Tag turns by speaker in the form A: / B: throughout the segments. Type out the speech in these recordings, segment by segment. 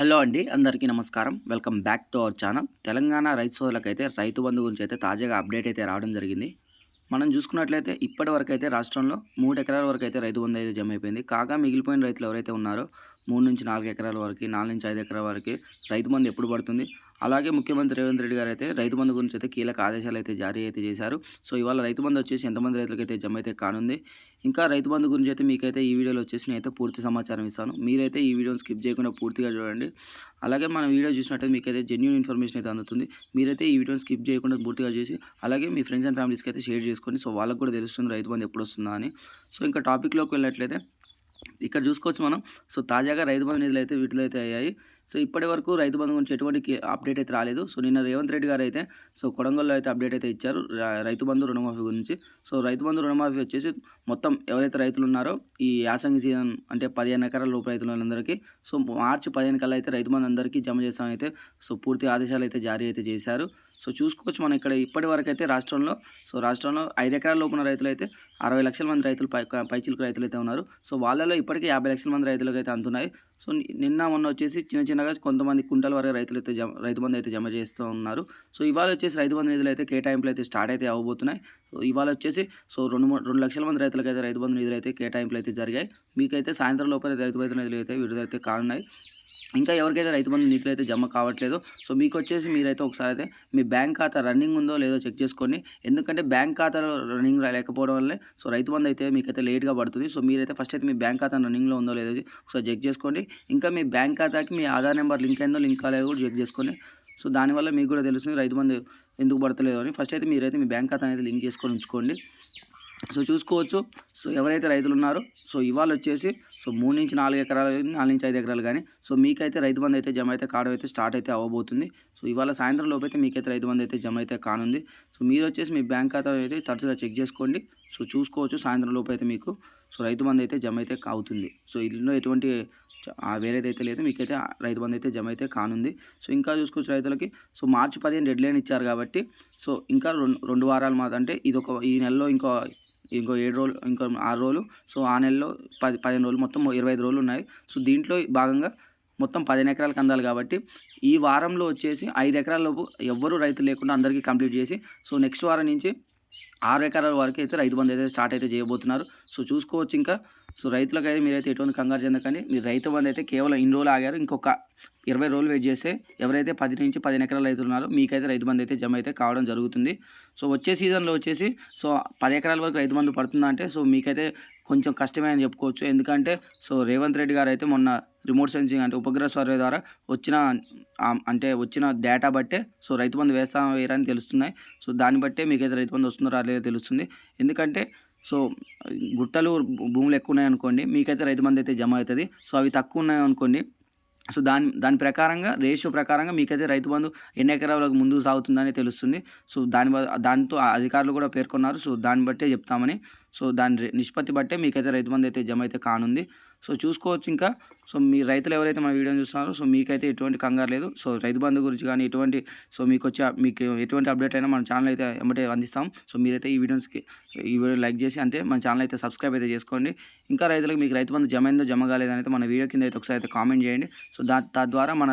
A: Hello అండి అందరికీ నమస్కారం. Welcome back to our channel. Telangana రైతు సోదరులకైతే రైతు బంధు గురించి అయితే తాజాగా అప్డేట్ అయితే రావడం జరిగింది. మనం చూసుకున్నట్లయితే ఇప్పటి వరకు అయితే రాష్ట్రంలో మూడు ఎకరాల వరకు అయితే రైతు బంధు అయితే జమ అయిపోయింది. కాగా మిగిలిపోయిన రైతులు ఎవరైతే ఉన్నారో మూడు నుంచి నాలుగు ఎకరాల వరకు నాలుగు నుంచి ఐదు ఎకరాల వరకు రైతు బంధు ఎప్పుడు పడుతుంది? అలాగే ముఖ్యమంత్రి రేవంత్ రెడ్డి గారు అయితే రైతు బంధు గురించి అయితే కీలక ఆదేశాలు అయితే జారీ అయితే చేశారు. సో ఇవాళ రైతు బంధు వచ్చేసి ఎంతమంది రైతులకైతే జమ అయితే కానుంది. ఇంకా రైతు బంధు గురించి అయితే మీకైతే ఈ వీడియోలో వచ్చేసి నేనైతే పూర్తి సమాచారం ఇస్తాను. మీరైతే ఈ వీడియోని స్కిప్ చేయకుండా పూర్తిగా చూడండి. అలాగే మన వీడియో చూసినట్టయితే మీకైతే జెన్యున్ ఇన్ఫర్మేషన్ అయితే అందుతుంది. మీరైతే ఈ వీడియోని స్కిప్ చేయకుండా పూర్తిగా చేసి అలాగే మీ ఫ్రెండ్స్ అండ్ ఫ్యామిలీస్కి అయితే షేర్ చేసుకోండి. సో వాళ్ళకు కూడా తెలుస్తుంది రైతు బంధు ఎప్పుడు వస్తుందా అని. సో ఇంకా టాపిక్లోకి వెళ్ళినట్లయితే ఇక్కడ చూసుకోవచ్చు మనం. సో తాజాగా రైతు బంధు నిధులు అయితే వీటిలో అయితే అయ్యాయి. సో ఇప్పటి వరకు రైతు బంధు గురించి ఎటువంటి అప్డేట్ అయితే రాలేదు. సో నిన్న రేవంత్ రెడ్డి గారు అయితే సో కొడంగల్లో అయితే అప్డేట్ అయితే ఇచ్చారు రైతు బంధు రుణమాఫీ గురించి. సో రైతు బంధు రుణమాఫీ వచ్చేసి మొత్తం ఎవరైతే రైతులు ఉన్నారో ఈ యాసంగి సీజన్ అంటే పదిహేను ఎకరాల లోపు రైతులందరికీ సో మార్చి పదిహేను కల్లా అయితే రైతు బంధు అందరికీ జమ చేస్తామైతే సో పూర్తి ఆదేశాలు అయితే జారీ అయితే చేశారు. సో చూసుకోవచ్చు మనం ఇక్కడ ఇప్పటి వరకు అయితే రాష్ట్రంలో సో రాష్ట్రంలో ఐదు ఎకరాల లోపున రైతులు అయితే అరవై లక్షల మంది రైతులు పై పైచిలకు రైతులు అయితే ఉన్నారు. సో వాళ్ళలో ఇప్పటికే యాభై లక్షల మంది రైతులకు అయితే అందుతున్నాయి సో నిన్న మొన్న వచ్చేసి చిన్న చిన్నగా కొంతమంది కుంటల వరకు రైతులు అయితే జమ రైతు బంధు అయితే జమ చేస్తూ ఉన్నారు. సో ఇవాళ వచ్చేసి రైతు బంధు నిధులు అయితే కేటాయింపులు అయితే స్టార్ట్ అయితే అవ్వబోతున్నాయి సో ఇవాళ వచ్చేసి సో రెండు రెండు లక్షల మంది రైతులకు అయితే రైతు బంధు నిధులు అయితే కేటాయింపులు అయితే జరిగాయి. మీకైతే సాయంత్రం లోపల రైతు బంధు నిధులు అయితే విడుదలైతే కానున్నాయి. ఇంకా ఎవరికైతే రైతు బంధు నిధులు అయితే జమ కావట్లేదు సో మీకు వచ్చేసి మీరైతే ఒకసారి అయితే మీ బ్యాంక్ ఖాతా రన్నింగ్ ఉందో లేదో చెక్ చేసుకోండి ఎందుకంటే బ్యాంక్ ఖాతాలో రన్నింగ్ లేకపోవడం వల్లే సో రైతు బంధు అయితే మీకైతే లేట్గా పడుతుంది. సో మీరైతే ఫస్ట్ అయితే మీ బ్యాంక్ ఖాతా రన్నింగ్లో ఉందో లేదో ఒకసారి చెక్ చేసుకోండి ఇంకా మీ బ్యాంక్ ఖాతాకి మీ ఆధార్ నెంబర్ లింక్ అయిందో లింక్ కాలేదో కూడా చెక్ చేసుకోండి సో దానివల్ల మీకు కూడా తెలుస్తుంది రైతు బంధు ఎందుకు పడతలేదు అని. ఫస్ట్ అయితే మీరైతే మీ బ్యాంక్ ఖాతా అనేది లింక్ చేసుకొని ఉంచుకోండి. సో చూసుకోవచ్చు. సో ఎవరైతే రైతులు ఉన్నారో సో ఇవాళ వచ్చేసి సో మూడు నుంచి నాలుగు ఎకరాలు కానీ నాలుగు నుంచి ఐదు ఎకరాలు కానీ సో మీకైతే రైతు బంధు అయితే జమ అయితే కావడం అయితే స్టార్ట్ అయితే అవ్వబోతుంది. సో ఇవాళ సాయంత్రం లోపు అయితే మీకైతే రైతు బంధు అయితే జమ అయితే కానుంది. సో మీరు వచ్చేసి మీ బ్యాంక్ ఖాతా అయితే తరచుగా చెక్ చేసుకోండి. సో చూసుకోవచ్చు సాయంత్రం లోపు అయితే మీకు సో రైతు బంధు అయితే జమ అయితే అవుతుంది. సో ఇందులో ఎటువంటి వేరేదైతే లేదు. మీకైతే రైతు బంధు అయితే జమ అయితే కానుంది. సో ఇంకా చూసుకోవచ్చు రైతులకి సో మార్చి పదిహేను డెడ్ లైన్ ఇచ్చారు కాబట్టి సో ఇంకా రెండు రెండు వారాలు మాత్రం అంటే ఇది ఒక ఈ నెలలో ఇంకో ఇంకో ఏడు రోజులు ఇంకో ఆరు రోజులు సో ఆ నెలలో పది పదిహేను రోజులు మొత్తం ఇరవై ఐదు రోజులు ఉన్నాయి. సో దీంట్లో భాగంగా మొత్తం పదిహేను ఎకరాలకు అందాలి కాబట్టి ఈ వారంలో వచ్చేసి ఐదు ఎకరాల లోపు ఎవ్వరూ రైతు లేకుండా అందరికీ కంప్లీట్ చేసి సో నెక్స్ట్ వారం నుంచి ఆరు ఎకరాల వరకు అయితే రైతు బంధు అయితే స్టార్ట్ అయితే చేయబోతున్నారు. సో చూసుకోవచ్చు ఇంకా. సో రైతులకైతే అయితే మీరైతే ఎటువంటి కంగారు చెందకండి. మీరు రైతు బంధు అయితే కేవలం ఇన్ని రోజులు ఆగారు. ఇంకొక ఇరవై రోజులు వెయిట్ చేస్తే ఎవరైతే పది నుంచి పదిహేను ఎకరాల రైతులు ఉన్నారో మీకైతే రైతు బంధు అయితే జమ అయితే కావడం జరుగుతుంది. సో వచ్చే సీజన్లో వచ్చేసి సో పది ఎకరాల వరకు రైతు బంధు పడుతుందా అంటే సో మీకైతే కొంచెం కష్టమే అని చెప్పుకోవచ్చు. ఎందుకంటే సో రేవంత్ రెడ్డి గారు అయితే మొన్న రిమోట్ సెన్సింగ్ అంటే ఉపగ్రహ సర్వే ద్వారా వచ్చిన అంటే వచ్చిన డేటా బట్టే సో రైతు బంధు వేస్తా వేయరని తెలుస్తున్నాయి. సో దాన్ని బట్టే మీకైతే రైతు బంధు వస్తుందో రాలేదో తెలుస్తుంది. ఎందుకంటే సో గుట్టలు భూములు ఎక్కువ ఉన్నాయి అనుకోండి మీకైతే రైతు బంధు అయితే జమ అవుతుంది. సో అవి తక్కువ ఉన్నాయి అనుకోండి సో దాని దాని ప్రకారంగా రేషియో ప్రకారంగా మీకైతే రైతు బంధు ఎన్ని ఎకరాలకు ముందుకు సాగుతుందని తెలుస్తుంది. సో దాని బ- దాంతో ఆ అధికారులు కూడా పేర్కొన్నారు. సో దాన్ని బట్టే చెప్తామని సో దాని నిష్పత్తి బట్టే మీకైతే రైతు బంధు అయితే జమ అయితే కానుంది. సో చూసుకోవచ్చు ఇంకా. సో మీ రైతులు ఎవరైతే మన వీడియోని చూస్తున్నారో సో మీకైతే ఎటువంటి కంగారు లేదు. సో రైతు బంధు గురించి కానీ ఎటువంటి సో మీకు వచ్చే మీకు ఎటువంటి అప్డేట్ అయినా మన ఛానల్ అయితే ఎమ్మటే అందిస్తాం. సో మీరైతే ఈ వీడియోస్కి ఈ వీడియో లైక్ చేసి అంతే మన ఛానల్ అయితే సబ్స్క్రైబ్ అయితే చేసుకోండి. ఇంకా రైతులకు మీకు రైతు బంధు జమ అయిందో జమ కాలేదని అయితే మన వీడియో కింద అయితే ఒకసారి అయితే కామెంట్ చేయండి. సో దా తద్వారా మన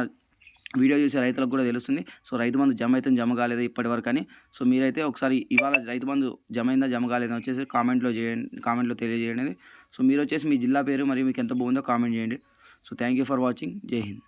A: వీడియో చూసే రైతులకు కూడా తెలుస్తుంది. సో రైతు బంధు జమ అయితే జమ కాలేదు ఇప్పటి వరకు అని. సో మీరైతే ఒకసారి ఇవాళ రైతు బంధు జమ అయిందా జమ కాలేదని వచ్చేసి కామెంట్లో చేయండి కామెంట్లో తెలియజేయండి. సో మీరు వచ్చేసి మీ జిల్లా పేరు మరియు మీకు ఎంత బాగుందో కామెంట్ చేయండి. So thank you for watching. జై హింద్.